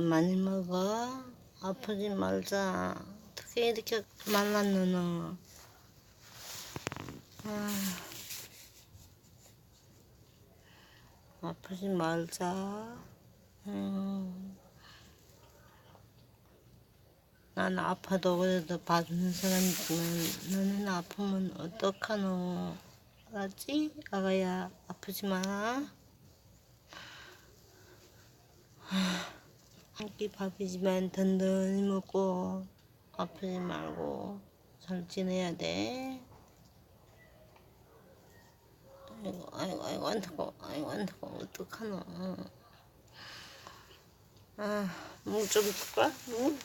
많이 먹어. 아프지 말자. 어떻게 이렇게 말랐노, 너. 아, 아프지 말자. 음. 나는 아파도 그래도 봐주는 사람이지만 너는 아프면 어떡하노? 알았지? 아가야 아프지 마. 한끼 밥이지만 든든히 먹고 아프지 말고 잘 지내야 돼. 아이고 아이고 아이고 안 타고 아이고 안 타고 어떡하노? 아, 물 좀 줄까? 물?